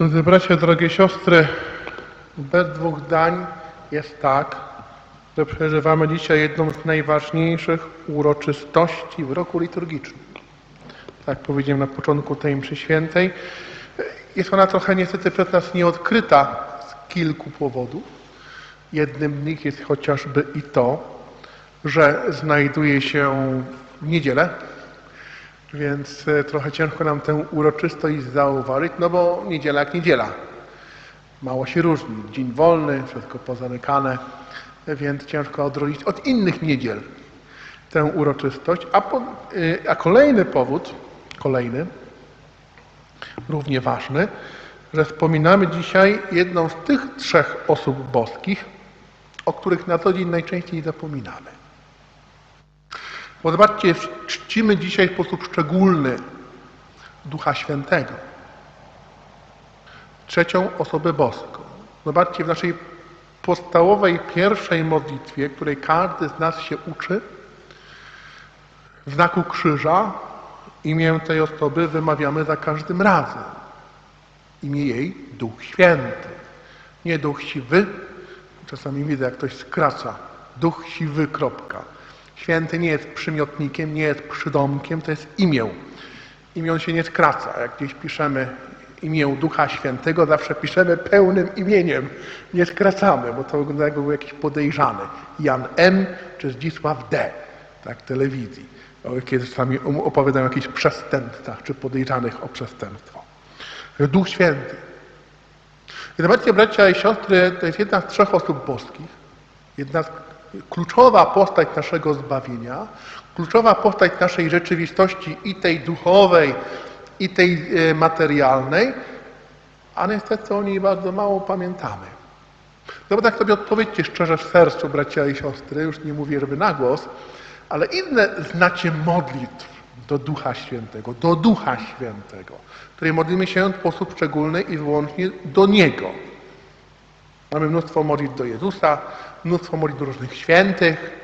Drodzy bracia, drogie siostry, bez dwóch zdań jest tak, że przeżywamy dzisiaj jedną z najważniejszych uroczystości w roku liturgicznym. Tak powiedziałem na początku tej mszy świętej. Jest ona trochę niestety przez nas nieodkryta z kilku powodów. Jednym z nich jest chociażby i to, że znajduje się w niedzielę, więc e, trochę ciężko nam tę uroczystość zauważyć, no bo niedziela jak niedziela. Mało się różni. Dzień wolny, wszystko pozamykane, więc ciężko odróżnić od innych niedziel tę uroczystość. A, po, y, a kolejny powód, kolejny, równie ważny, że wspominamy dzisiaj jedną z tych trzech osób boskich, o których na co dzień najczęściej zapominamy. Bo zobaczcie, czcimy dzisiaj w sposób szczególny Ducha Świętego. Trzecią osobę boską. Zobaczcie, w naszej podstawowej pierwszej modlitwie, której każdy z nas się uczy, w znaku krzyża imię tej osoby wymawiamy za każdym razem. Imię jej Duch Święty. Nie Duch Siwy. Czasami widzę, jak ktoś skraca. Duch Siwy, kropka. Święty nie jest przymiotnikiem, nie jest przydomkiem, to jest imię. Imię się nie skraca. Jak gdzieś piszemy imię Ducha Świętego, zawsze piszemy pełnym imieniem. Nie skracamy, bo to wygląda jakby był jakiś podejrzany. Jan M. czy Zdzisław D. Tak, telewizji. Kiedy czasami opowiadają o jakichś przestępcach czy podejrzanych o przestępstwo. Duch Święty. I zobaczcie, bracia i siostry, to jest jedna z trzech osób boskich. Jedna z kluczowa postać naszego zbawienia, kluczowa postać naszej rzeczywistości i tej duchowej, i tej e, materialnej, a niestety o niej bardzo mało pamiętamy. No bo tak sobie odpowiedzcie szczerze w sercu, bracia i siostry, już nie mówię, żeby na głos, ale inne znacie modlitw do Ducha Świętego, do Ducha Świętego, której modlimy się w sposób szczególny i wyłącznie do Niego. Mamy mnóstwo modlitw do Jezusa, mnóstwo modlitw różnych świętych,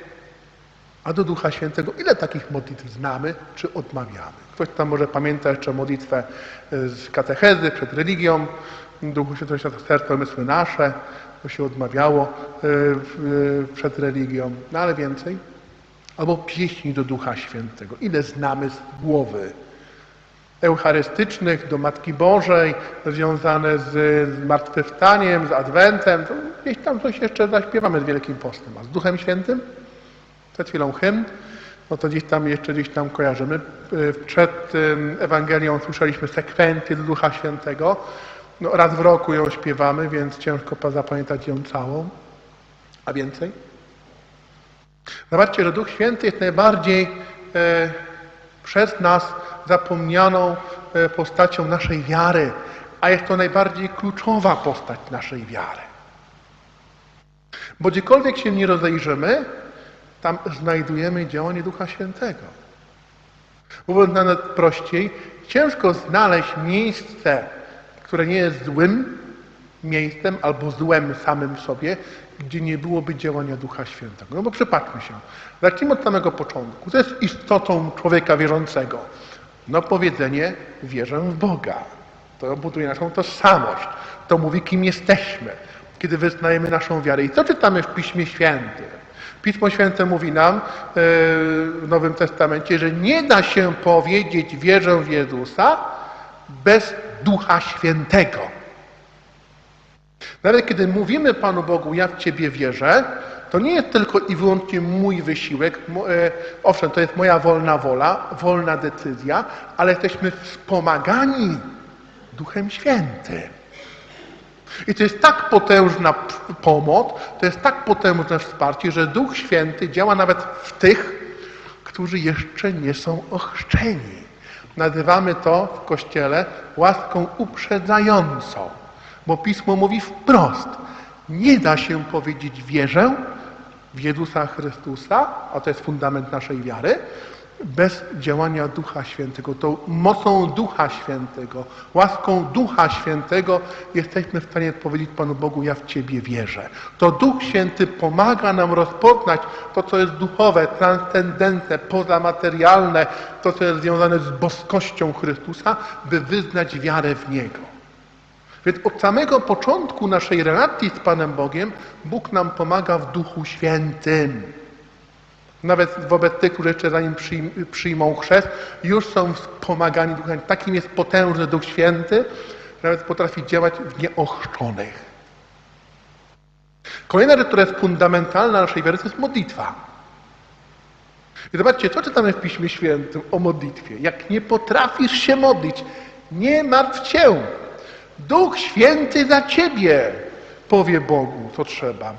a do Ducha Świętego ile takich modlitw znamy czy odmawiamy? Ktoś tam może pamięta jeszcze modlitwę z katechezy przed religią, Duchu Świętego serce, umysły nasze, to się odmawiało przed religią, no ale więcej. Albo pieśni do Ducha Świętego. Ile znamy z głowy? Eucharystycznych do Matki Bożej, związane z zmartwychwstaniem, z Adwentem, to gdzieś tam coś jeszcze zaśpiewamy z Wielkim Postem. A z Duchem Świętym? Przed chwilą hymn, no to gdzieś tam jeszcze gdzieś tam kojarzymy. Przed Ewangelią słyszeliśmy sekwencję Ducha Świętego. No, raz w roku ją śpiewamy, więc ciężko zapamiętać ją całą. A więcej? Zobaczcie, że Duch Święty jest najbardziej e, przez nas zapomnianą e, postacią naszej wiary, a jest to najbardziej kluczowa postać naszej wiary. Bo gdziekolwiek się nie rozejrzymy, tam znajdujemy działanie Ducha Świętego. Mówiąc nawet prościej, ciężko znaleźć miejsce, które nie jest złym miejscem albo złem samym sobie, gdzie nie byłoby działania Ducha Świętego. No bo przypatrzmy się. Zacznijmy od samego początku. To jest istotą człowieka wierzącego. No powiedzenie wierzę w Boga. To buduje naszą tożsamość. To mówi, kim jesteśmy, kiedy wyznajemy naszą wiarę. I co czytamy w Piśmie Świętym? Pismo Święte mówi nam w Nowym Testamencie, że nie da się powiedzieć wierzę w Jezusa bez Ducha Świętego. Nawet kiedy mówimy Panu Bogu, ja w Ciebie wierzę, to nie jest tylko i wyłącznie mój wysiłek. Owszem, to jest moja wolna wola, wolna decyzja, ale jesteśmy wspomagani Duchem Świętym. I to jest tak potężna pomoc, to jest tak potężne wsparcie, że Duch Święty działa nawet w tych, którzy jeszcze nie są ochrzczeni. Nazywamy to w Kościele łaską uprzedzającą, bo Pismo mówi wprost, nie da się powiedzieć wierzę w Jezusa Chrystusa, a to jest fundament naszej wiary, bez działania Ducha Świętego. To mocą Ducha Świętego, łaską Ducha Świętego jesteśmy w stanie powiedzieć Panu Bogu, ja w Ciebie wierzę. To Duch Święty pomaga nam rozpoznać to, co jest duchowe, transcendentne, pozamaterialne, to, co jest związane z boskością Chrystusa, by wyznać wiarę w Niego. Więc od samego początku naszej relacji z Panem Bogiem Bóg nam pomaga w Duchu Świętym. Nawet wobec tych, którzy jeszcze zanim przyjm- przyjmą chrzest, już są wspomagani Duchem. Takim jest potężny Duch Święty, że nawet potrafi działać w nieochrzczonych. Kolejna rzecz, która jest fundamentalna naszej wiary, to jest modlitwa. I zobaczcie, co czytamy w Piśmie Świętym o modlitwie. Jak nie potrafisz się modlić, nie martw się. Duch Święty za ciebie powie Bogu, co trzeba.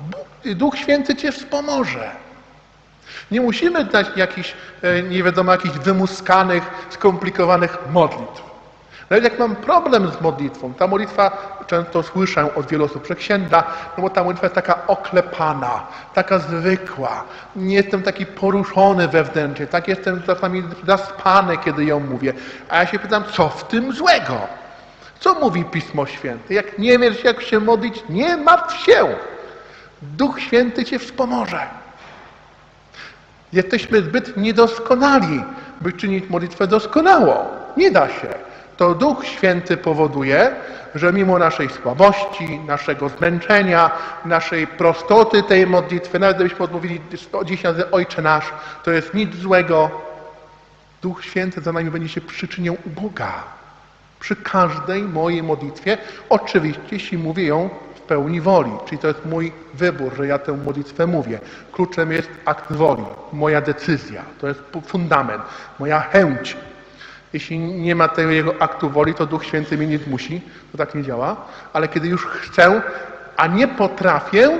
Duch Święty cię wspomoże. Nie musimy dać jakichś, e, nie wiadomo, jakichś wymuskanych, skomplikowanych modlitw. Nawet jak mam problem z modlitwą, ta modlitwa, często słyszę od wielu osób, że no bo ta modlitwa jest taka oklepana, taka zwykła, nie jestem taki poruszony wewnętrznie, tak jestem czasami zaspany, kiedy ją mówię. A ja się pytam, co w tym złego? Co mówi Pismo Święte? Jak nie wiesz, jak się modlić, nie martw się. Duch Święty cię wspomoże. Jesteśmy zbyt niedoskonali, by czynić modlitwę doskonałą. Nie da się. To Duch Święty powoduje, że mimo naszej słabości, naszego zmęczenia, naszej prostoty tej modlitwy, nawet gdybyśmy odmówili dziś razy Ojcze Nasz, to jest nic złego. Duch Święty za nami będzie się przyczyniał u Boga. Przy każdej mojej modlitwie, oczywiście, jeśli mówię ją w pełni woli, czyli to jest mój wybór, że ja tę modlitwę mówię. Kluczem jest akt woli, moja decyzja, to jest fundament, moja chęć. Jeśli nie ma tego jego aktu woli, to Duch Święty mnie nie zmusi, to tak nie działa, ale kiedy już chcę, a nie potrafię,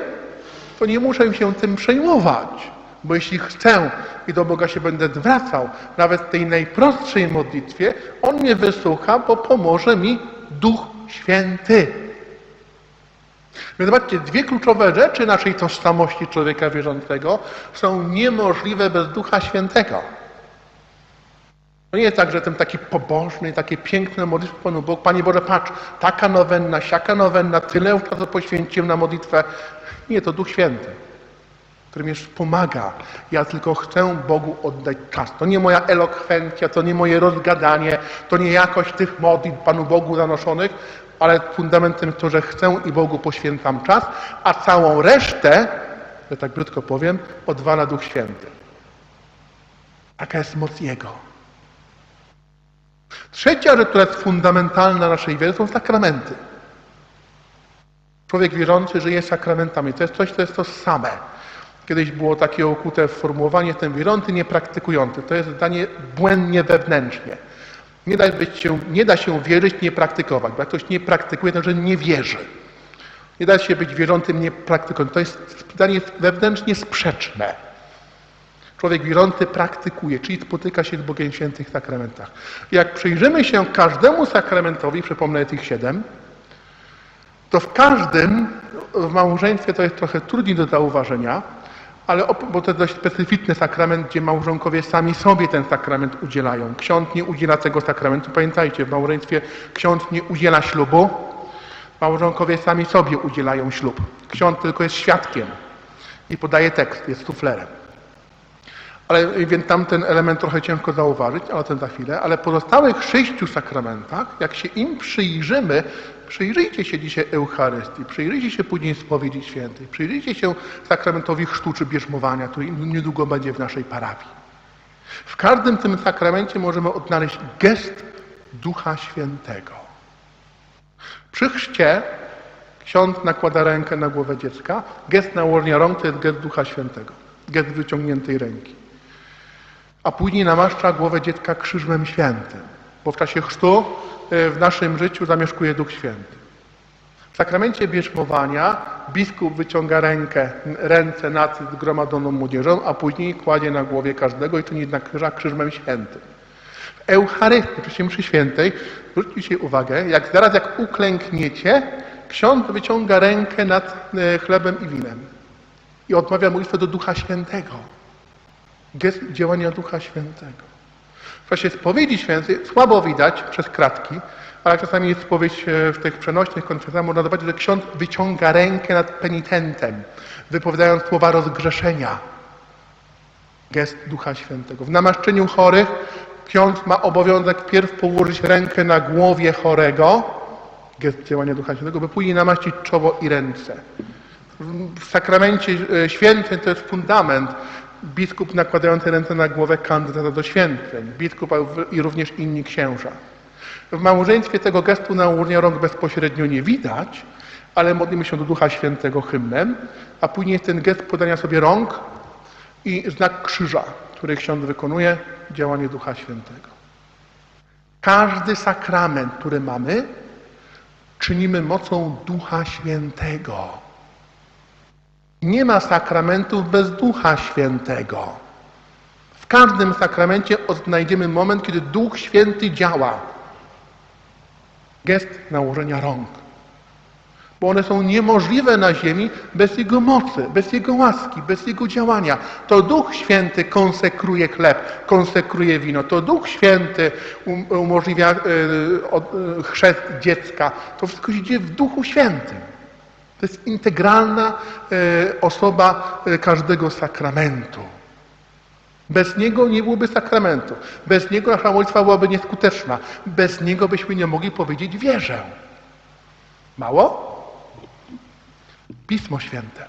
to nie muszę się tym przejmować. Bo jeśli chcę i do Boga się będę zwracał, nawet w tej najprostszej modlitwie, On mnie wysłucha, bo pomoże mi Duch Święty. Więc zobaczcie, dwie kluczowe rzeczy naszej tożsamości człowieka wierzącego są niemożliwe bez Ducha Świętego. To nie jest tak, że jestem taki pobożny, takie piękne modlitwy Panu Bogu. Panie Boże, patrz, taka nowenna, siaka nowenna, tyle już czasu poświęciłem na modlitwę. Nie, to Duch Święty, mnie pomaga. Ja tylko chcę Bogu oddać czas. To nie moja elokwencja, to nie moje rozgadanie, to nie jakość tych modlitw Panu Bogu zanoszonych, ale fundamentem to, że chcę i Bogu poświęcam czas, a całą resztę, że tak brzydko powiem, odwala Duch Święty. Taka jest moc Jego. Trzecia rzecz, która jest fundamentalna naszej wiary, są sakramenty. Człowiek wierzący żyje sakramentami. To jest coś, co jest to same. Kiedyś było takie okute formułowanie, wierzący, niepraktykujący. To jest zdanie błędnie wewnętrznie. Nie da, się, nie da się wierzyć, nie praktykować. Bo jak ktoś nie praktykuje, to że nie wierzy. Nie da się być wierzącym, nie praktykującym. To jest zdanie wewnętrznie sprzeczne. Człowiek wierzący praktykuje, czyli spotyka się z Bogiem w sakramentach. Jak przyjrzymy się każdemu sakramentowi, przypomnę tych siedem, to w każdym, w małżeństwie to jest trochę trudniej do zauważenia, ale bo to jest dość specyficzny sakrament, gdzie małżonkowie sami sobie ten sakrament udzielają. Ksiądz nie udziela tego sakramentu. Pamiętajcie, w małżeństwie ksiądz nie udziela ślubu, małżonkowie sami sobie udzielają ślub. Ksiądz tylko jest świadkiem i podaje tekst, jest suflerem. Ale więc tam ten element trochę ciężko zauważyć, ale o za chwilę. Ale pozostałych sześciu sakramentach, jak się im przyjrzymy, przyjrzyjcie się dzisiaj Eucharystii, przyjrzyjcie się później spowiedzi świętej, przyjrzyjcie się sakramentowi chrztu czy bierzmowania, który niedługo będzie w naszej parafii. W każdym tym sakramencie możemy odnaleźć gest Ducha Świętego. Przy chrzcie ksiądz nakłada rękę na głowę dziecka. Gest nałożenia rąk to jest gest Ducha Świętego. Gest wyciągniętej ręki. A później namaszcza głowę dziecka krzyżem świętym. Bo w czasie chrztu y, w naszym życiu zamieszkuje Duch Święty. W sakramencie bierzmowania biskup wyciąga rękę, ręce nad zgromadzoną młodzieżą, a później kładzie na głowie każdego i czyni na krzyża krzyżem świętym. W Eucharystii, czy mszy świętej, zwróćcie uwagę, jak zaraz jak uklękniecie, ksiądz wyciąga rękę nad e, chlebem i winem i odmawia modlitwę do Ducha Świętego. Gest działania Ducha Świętego. W czasie spowiedzi świętej słabo widać przez kratki, ale czasami jest spowiedź e, w tych przenośnych konferencjach, można zobaczyć, że ksiądz wyciąga rękę nad penitentem, wypowiadając słowa rozgrzeszenia. Gest Ducha Świętego. W namaszczeniu chorych ksiądz ma obowiązek pierw położyć rękę na głowie chorego gest działania Ducha Świętego, by później namaścić czoło i ręce. W sakramencie e, świętym to jest fundament. Biskup nakładający ręce na głowę kandydata do święceń, biskup i również inni księża. W małżeństwie tego gestu nałożenia rąk bezpośrednio nie widać, ale modlimy się do Ducha Świętego hymnem, a później jest ten gest podania sobie rąk i znak krzyża, który ksiądz wykonuje, działanie Ducha Świętego. Każdy sakrament, który mamy, czynimy mocą Ducha Świętego. Nie ma sakramentów bez Ducha Świętego. W każdym sakramencie odnajdziemy moment, kiedy Duch Święty działa. Gest nałożenia rąk. Bo one są niemożliwe na ziemi bez Jego mocy, bez Jego łaski, bez Jego działania. To Duch Święty konsekruje chleb, konsekruje wino. To Duch Święty um, umożliwia od- e, chrzest dziecka. To wszystko się dzieje w Duchu Świętym. To jest integralna e, osoba e, każdego sakramentu. Bez Niego nie byłoby sakramentu. Bez Niego nasza modlitwa byłaby nieskuteczna. Bez Niego byśmy nie mogli powiedzieć wierzę. Mało? Pismo Święte.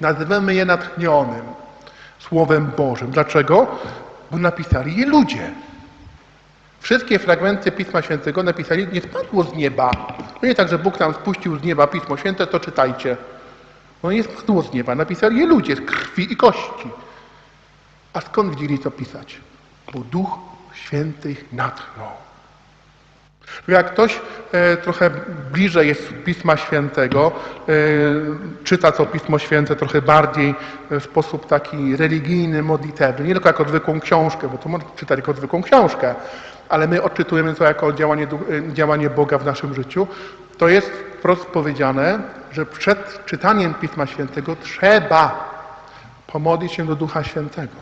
Nazywamy je natchnionym Słowem Bożym. Dlaczego? Bo napisali je ludzie. Wszystkie fragmenty Pisma Świętego napisali, nie spadło z nieba. To nie tak, że Bóg nam spuścił z nieba Pismo Święte, to czytajcie. No nie spadło z nieba, napisali je ludzie z krwi i kości. A skąd wiedzieli to pisać? Bo Duch Święty ich natchnął. Jak ktoś e, trochę bliżej jest Pisma Świętego, e, czyta to Pismo Święte trochę bardziej e, w sposób taki religijny, modlitewny, nie tylko jako zwykłą książkę, bo to można czytać jako zwykłą książkę, ale my odczytujemy to jako działanie, e, działanie Boga w naszym życiu, to jest wprost powiedziane, że przed czytaniem Pisma Świętego trzeba pomodlić się do Ducha Świętego.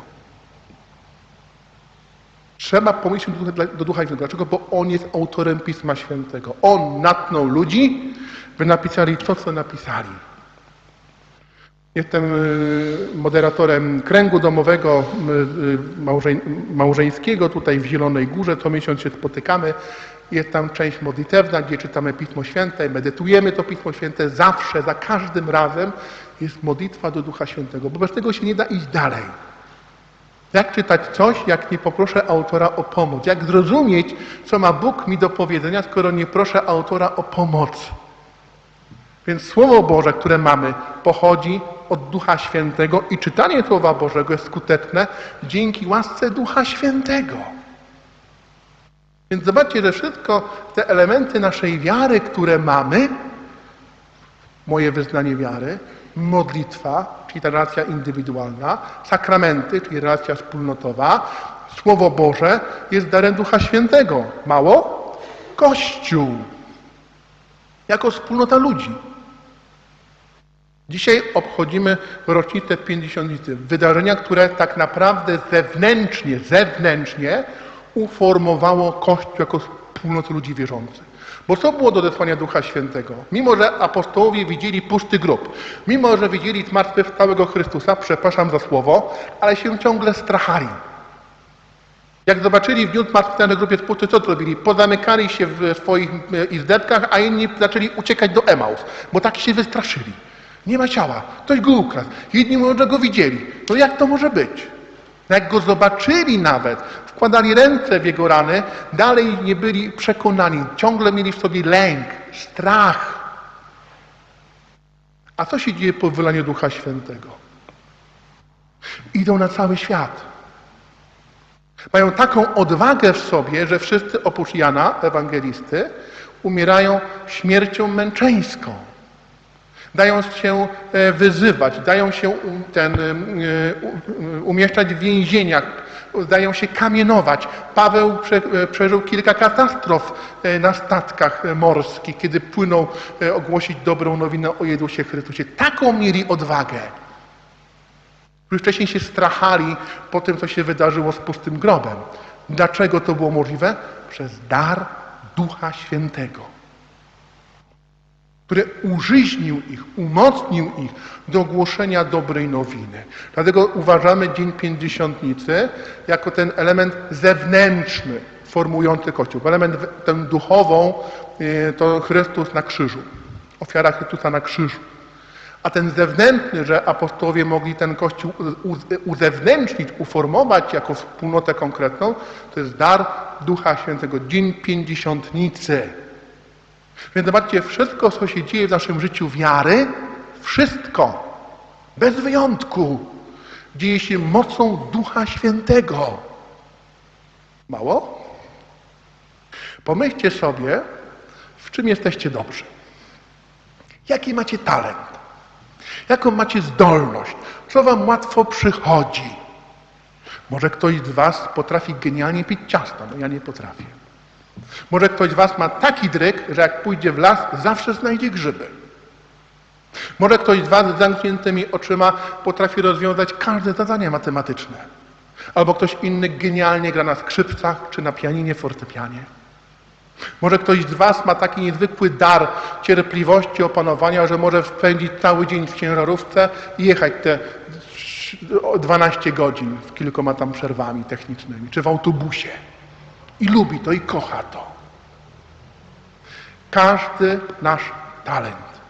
Trzeba pomyśleć do, Ducha- do Ducha Świętego. Dlaczego? Bo On jest autorem Pisma Świętego. On natnął ludzi, by napisali to, co napisali. Jestem y, moderatorem kręgu domowego y, y, małżeń, małżeńskiego tutaj w Zielonej Górze. Co miesiąc się spotykamy. Jest tam część modlitewna, gdzie czytamy Pismo Święte, medytujemy to Pismo Święte. Zawsze, za każdym razem jest modlitwa do Ducha Świętego, bo bez tego się nie da iść dalej. Jak czytać coś, jak nie poproszę autora o pomoc? Jak zrozumieć, co ma Bóg mi do powiedzenia, skoro nie proszę autora o pomoc? Więc Słowo Boże, które mamy, pochodzi od Ducha Świętego i czytanie Słowa Bożego jest skuteczne dzięki łasce Ducha Świętego. Więc zobaczcie, że wszystko te elementy naszej wiary, które mamy, moje wyznanie wiary, modlitwa, czyli ta relacja indywidualna, sakramenty, czyli relacja wspólnotowa, Słowo Boże jest darem Ducha Świętego. Mało? Kościół. Jako wspólnota ludzi. Dzisiaj obchodzimy rocznicę pięćdziesiątnicy. Wydarzenia, które tak naprawdę zewnętrznie, zewnętrznie uformowało Kościół jako wspólnotę ludzi wierzących. Bo co było do odesłania Ducha Świętego? Mimo, że apostołowie widzieli pusty grób, mimo, że widzieli zmartwychwstałego Chrystusa, przepraszam za słowo, ale się ciągle strachali. Jak zobaczyli w dniu zmartwychwstałego grób jest pusty, co zrobili? Pozamykali się w swoich e, izdebkach, a inni zaczęli uciekać do Emaus, bo tak się wystraszyli. Nie ma ciała, ktoś go ukradł. Jedni mówią, że go widzieli. No jak to może być? Jak go zobaczyli nawet, wkładali ręce w jego rany, dalej nie byli przekonani, ciągle mieli w sobie lęk, strach. A co się dzieje po wylaniu Ducha Świętego? Idą na cały świat. Mają taką odwagę w sobie, że wszyscy oprócz Jana, ewangelisty, umierają śmiercią męczeńską. Dają się e, wyzywać, dają się um, ten, e, u- umieszczać w więzieniach, dają się kamienować. Paweł prze, e, przeżył kilka katastrof e, na statkach e, morskich, kiedy płynął e, ogłosić dobrą nowinę o Jezusie Chrystusie. Taką mieli odwagę którzy wcześniej się strachali po tym, co się wydarzyło z pustym grobem. Dlaczego to było możliwe? Przez dar Ducha Świętego, który użyźnił ich, umocnił ich do głoszenia dobrej nowiny. Dlatego uważamy Dzień Pięćdziesiątnicy jako ten element zewnętrzny, formujący Kościół. Element tę duchową y, to Chrystus na krzyżu. Ofiara Chrystusa na krzyżu. A ten zewnętrzny, że apostołowie mogli ten Kościół uzewnętrznić, uformować jako wspólnotę konkretną, to jest dar Ducha Świętego, dzień pięćdziesiątnicy. Więc zobaczcie, wszystko, co się dzieje w naszym życiu wiary, wszystko, bez wyjątku, dzieje się mocą Ducha Świętego. Mało? Pomyślcie sobie, w czym jesteście dobrzy. Jaki macie talent? Jaką macie zdolność? Co wam łatwo przychodzi? Może ktoś z was potrafi genialnie pić ciasto, no ja nie potrafię. Może ktoś z was ma taki dryk, że jak pójdzie w las, zawsze znajdzie grzyby. Może ktoś z was z zamkniętymi oczyma potrafi rozwiązać każde zadanie matematyczne. Albo ktoś inny genialnie gra na skrzypcach czy na pianinie, fortepianie. Może ktoś z Was ma taki niezwykły dar cierpliwości, opanowania, że może spędzić cały dzień w ciężarówce i jechać te 12 godzin z kilkoma tam przerwami technicznymi, czy w autobusie. I lubi to i kocha to. Każdy nasz talent,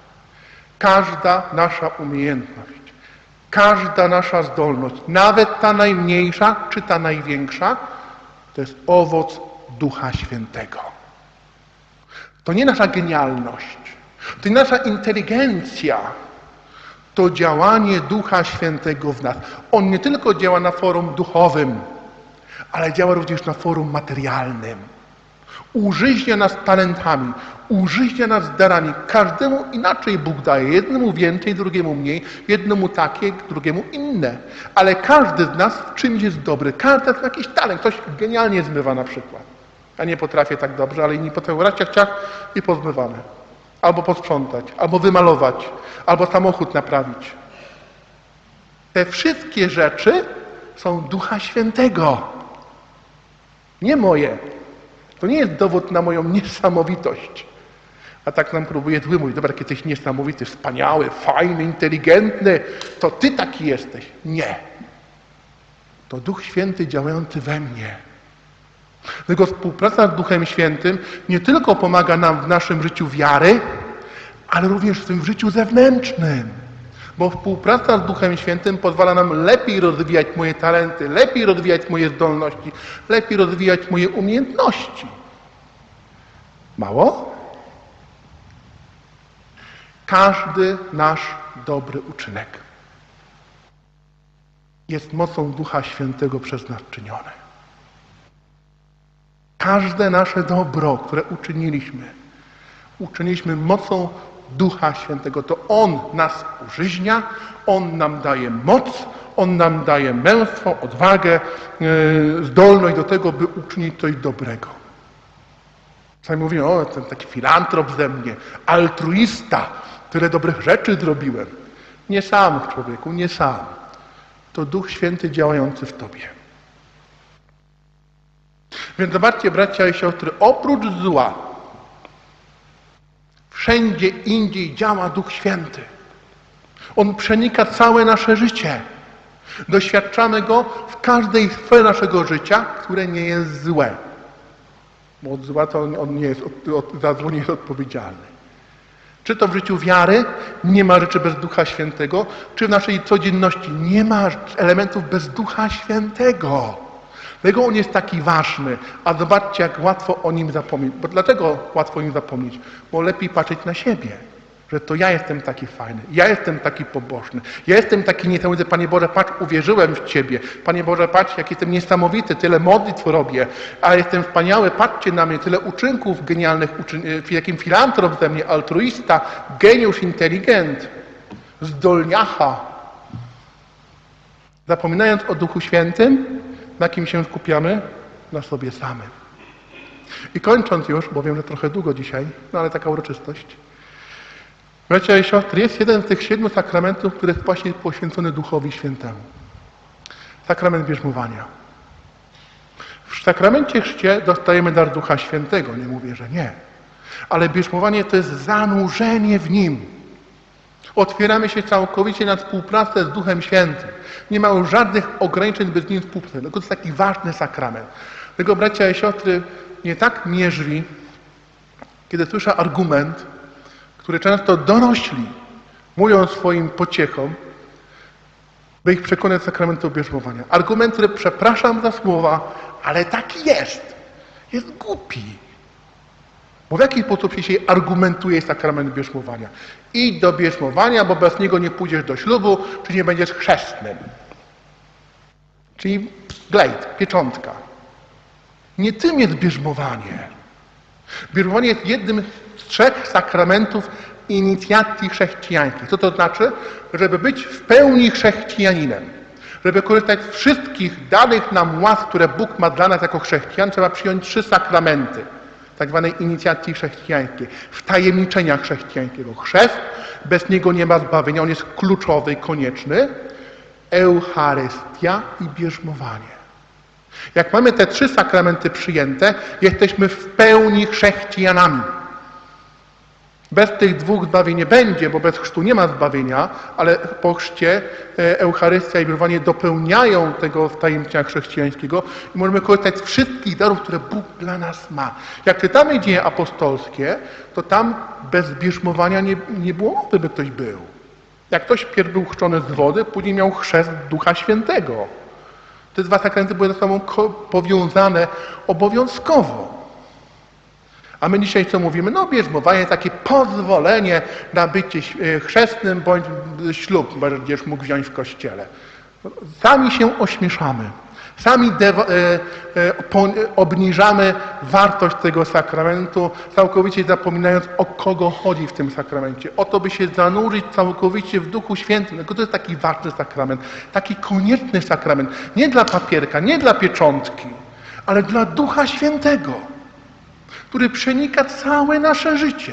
każda nasza umiejętność, każda nasza zdolność, nawet ta najmniejsza czy ta największa, to jest owoc Ducha Świętego. To nie nasza genialność, to nie nasza inteligencja, to działanie Ducha Świętego w nas. On nie tylko działa na forum duchowym, ale działa również na forum materialnym. Użyźnia nas talentami, użyźnia nas darami. Każdemu inaczej Bóg daje. Jednemu więcej, drugiemu mniej. Jednemu takie, drugiemu inne. Ale każdy z nas w czymś jest dobry. Każdy ma jakiś talent. Ktoś genialnie zmywa na przykład. Ja nie potrafię tak dobrze, ale inni potrafią grać ciach, ciach i pozmywane. Albo posprzątać, albo wymalować, albo samochód naprawić. Te wszystkie rzeczy są Ducha Świętego. Nie moje. To nie jest dowód na moją niesamowitość. A tak nam próbuje zły mówić, dobra, jesteś niesamowity, wspaniały, fajny, inteligentny, to ty taki jesteś. Nie. To Duch Święty działający we mnie. Dlatego współpraca z Duchem Świętym nie tylko pomaga nam w naszym życiu wiary, ale również w tym życiu zewnętrznym. Bo współpraca z Duchem Świętym pozwala nam lepiej rozwijać moje talenty, lepiej rozwijać moje zdolności, lepiej rozwijać moje umiejętności. Mało? Każdy nasz dobry uczynek jest mocą Ducha Świętego przez nas czyniony. Każde nasze dobro, które uczyniliśmy, uczyniliśmy mocą Ducha Świętego. To On nas użyźnia, On nam daje moc, On nam daje męstwo, odwagę, yy, zdolność do tego, by uczynić coś dobrego. Czasami mówimy, o, ten taki filantrop ze mnie, altruista, tyle dobrych rzeczy zrobiłem. Nie sam w człowieku, nie sam. To Duch Święty działający w Tobie. Więc zobaczcie, bracia i siostry, oprócz zła, wszędzie indziej działa Duch Święty. On przenika całe nasze życie. Doświadczamy Go w każdej sferze naszego życia, które nie jest złe. Bo od zła to on, on nie jest, od, za zło nie jest odpowiedzialny. Czy to w życiu wiary nie ma rzeczy bez Ducha Świętego, czy w naszej codzienności nie ma elementów bez Ducha Świętego. Dlatego on jest taki ważny, a zobaczcie, jak łatwo o nim zapomnieć. Bo dlaczego łatwo o nim zapomnieć? Bo lepiej patrzeć na siebie, że to ja jestem taki fajny, ja jestem taki pobożny, ja jestem taki niesamowity. Panie Boże, patrz, uwierzyłem w Ciebie. Panie Boże, patrz, jak jestem niesamowity, tyle modlitw robię, a jestem wspaniały, patrzcie na mnie, tyle uczynków genialnych, uczyn... jakim filantrop ze mnie, altruista, geniusz, inteligent, zdolniacha. Zapominając o Duchu Świętym, na kim się skupiamy? Na sobie samym. I kończąc już, bo wiem, że trochę długo dzisiaj, no ale taka uroczystość. Bracia i siostry, jest jeden z tych siedmiu sakramentów, który jest właśnie poświęcony Duchowi Świętemu. Sakrament bierzmowania. W sakramencie chrzcie dostajemy dar Ducha Świętego, nie mówię, że nie. Ale bierzmowanie to jest zanurzenie w Nim. Otwieramy się całkowicie na współpracę z Duchem Świętym. Nie ma już żadnych ograniczeń, by z Nim. Dlatego to jest taki ważny sakrament. Tego bracia i siostry nie tak mierzwi, kiedy słyszę argument, który często dorośli mówią swoim pociechom, by ich przekonać sakramentu bierzmowania. Argument, który, przepraszam za słowa, ale tak jest. Jest głupi. Bo w jaki sposób się dzisiaj argumentuje sakrament bierzmowania? Idź do bierzmowania, bo bez niego nie pójdziesz do ślubu, czy nie będziesz chrzestnym. Czyli glejt, pieczątka. Nie tym jest bierzmowanie. Bierzmowanie jest jednym z trzech sakramentów inicjacji chrześcijańskich. Co to znaczy? Żeby być w pełni chrześcijaninem. Żeby korzystać z wszystkich danych nam łask, które Bóg ma dla nas jako chrześcijan, trzeba przyjąć trzy sakramenty tak zwanej inicjacji chrześcijańskiej, wtajemniczenia chrześcijańskiego. Chrzest, bez niego nie ma zbawienia, on jest kluczowy konieczny. Eucharystia i bierzmowanie. Jak mamy te trzy sakramenty przyjęte, jesteśmy w pełni chrześcijanami. Bez tych dwóch zbawień nie będzie, bo bez chrztu nie ma zbawienia, ale po chrzcie e, Eucharystia i bierzmowanie dopełniają tego wtajemniczenia chrześcijańskiego i możemy korzystać z wszystkich darów, które Bóg dla nas ma. Jak czytamy dzieje apostolskie, to tam bez bierzmowania nie, nie było by ktoś był. Jak ktoś pierw był chrzczony z wody, później miał chrzest Ducha Świętego. Te dwa sakramenty były ze sobą powiązane obowiązkowo. A my dzisiaj co mówimy? No bierzmowanie, takie pozwolenie na bycie e, chrzestnym bądź ślub będziesz mógł wziąć w kościele. Sami się ośmieszamy. Sami e, e, obniżamy wartość tego sakramentu, całkowicie zapominając o kogo chodzi w tym sakramencie. O to, by się zanurzyć całkowicie w Duchu Świętym. To jest taki ważny sakrament, taki konieczny sakrament. Nie dla papierka, nie dla pieczątki, ale dla Ducha Świętego który przenika całe nasze życie.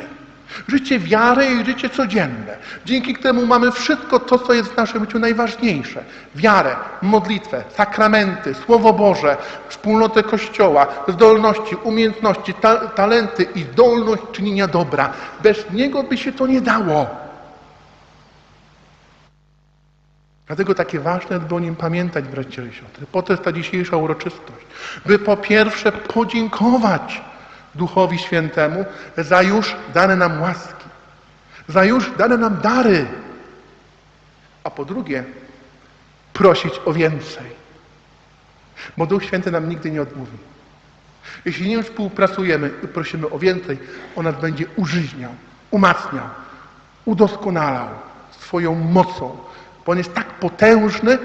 Życie wiary i życie codzienne. Dzięki któremu mamy wszystko to, co jest w naszym życiu najważniejsze. Wiarę, modlitwę, sakramenty, Słowo Boże, wspólnotę Kościoła, zdolności, umiejętności, ta talenty i zdolność czynienia dobra. Bez niego by się to nie dało. Dlatego takie ważne jest, by o nim pamiętać, bracia i siostry. Po to jest ta dzisiejsza uroczystość. By po pierwsze podziękować Duchowi Świętemu za już dane nam łaski, za już dane nam dary, a po drugie prosić o więcej. Bo Duch Święty nam nigdy nie odmówi. Jeśli nim współpracujemy i prosimy o więcej, on nas będzie użyźniał, umacniał, udoskonalał swoją mocą, bo on jest tak potężny,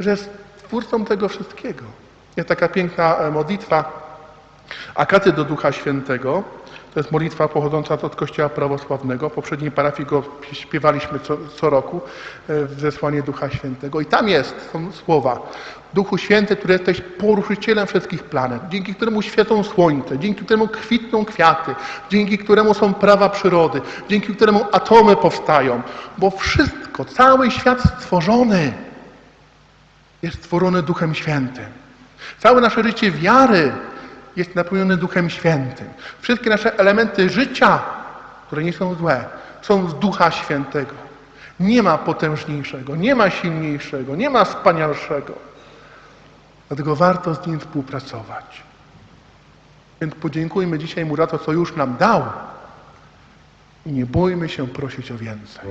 że jest twórcą tego wszystkiego. Jest taka piękna e, modlitwa, Akaty do Ducha Świętego. To jest modlitwa pochodząca od Kościoła Prawosławnego. W poprzedniej parafii go śpiewaliśmy co, co roku e, w zesłanie Ducha Świętego. I tam jest, są słowa. Duchu Święty, który jesteś poruszycielem wszystkich planet, dzięki któremu świecą słońce, dzięki któremu kwitną kwiaty, dzięki któremu są prawa przyrody, dzięki któremu atomy powstają. Bo wszystko, cały świat stworzony jest stworzony Duchem Świętym. Całe nasze życie wiary jest napełnione Duchem Świętym. Wszystkie nasze elementy życia, które nie są złe, są z Ducha Świętego. Nie ma potężniejszego, nie ma silniejszego, nie ma wspanialszego. Dlatego warto z Nim współpracować. Więc podziękujmy dzisiaj Mu za to, co już nam dał i nie bójmy się prosić o więcej.